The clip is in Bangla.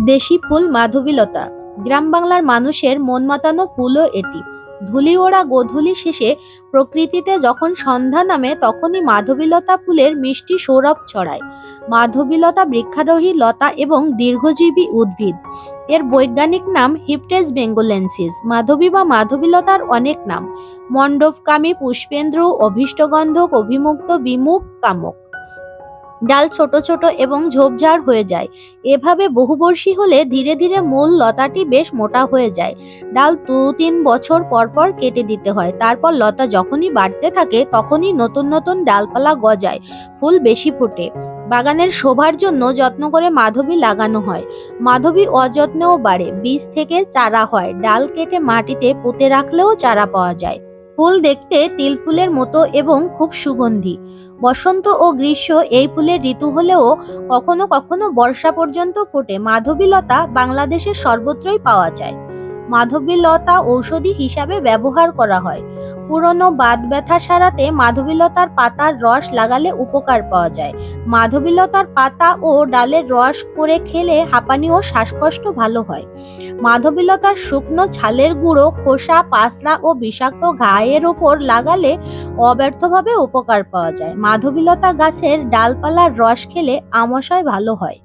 দেশি ফুল মাধবীলতা। গ্রাম বাংলার মানুষের মন মাতানো ফুলও এটি। ধুলি ওড়া গোধূলি শেষে প্রকৃতিতে যখন সন্ধ্যা নামে, তখনই মাধবীলতা ফুলের মিষ্টি সৌরভ ছড়ায়। মাধবীলতা বৃক্ষারোহী, লতা এবং দীর্ঘজীবী উদ্ভিদ। এর বৈজ্ঞানিক নাম হিপটেস বেঙ্গোলেন্সিস। মাধবী বা মাধবীলতার অনেক নাম। মণ্ডপকামী, পুষ্পেন্দ্র, অভীষ্টগন্ধক, অভিমুক্ত, বিমুখ, কামক। ডাল ছোট ছোট এবং ঝোপঝাড় হয়ে যায়। এভাবে বহুবর্ষী হলে ধীরে ধীরে মূল লতাটি বেশ মোটা হয়ে যায়। ডাল দু তিন বছর পর পর কেটে দিতে হয়। তারপর লতা যখনই বাড়তে থাকে, তখনই নতুন নতুন ডালপালা গজায়, ফুল বেশি ফোটে। বাগানের শোভার জন্য যত্ন করে মাধবী লাগানো হয়। মাধবী অযত্নেও বাড়ে, বীজ থেকে চারা হয়। ডাল কেটে মাটিতে পুঁতে রাখলেও চারা পাওয়া যায়। ফুল দেখতে তিল ফুলের মতো এবং খুব সুগন্ধি। বসন্ত ও গ্রীষ্ম এই ফুলের ঋতু হলেও কখনো কখনো বর্ষা পর্যন্ত ফোটে। মাধবীলতা বাংলাদেশের সর্বত্রই পাওয়া যায়। মাধবীলতা ঔষধি হিসাবে ব্যবহার করা হয়। পুরনো বাত ব্যথা সারাতে মাধবীলতার পাতার রস লাগালে উপকার পাওয়া যায়। মাধবীলতার পাতা ও ডালের রস করে খেলে হাঁপানি ও শ্বাসকষ্ট ভালো হয়। মাধবীলতার শুকনো ছালের গুঁড়ো, খোসা পাসরা ও বিষাক্ত ঘায়ের ওপর লাগালে অব্যর্থভাবে উপকার পাওয়া যায়। মাধবীলতা গাছের ডালপালার রস খেলে আমাশয় ভালো হয়।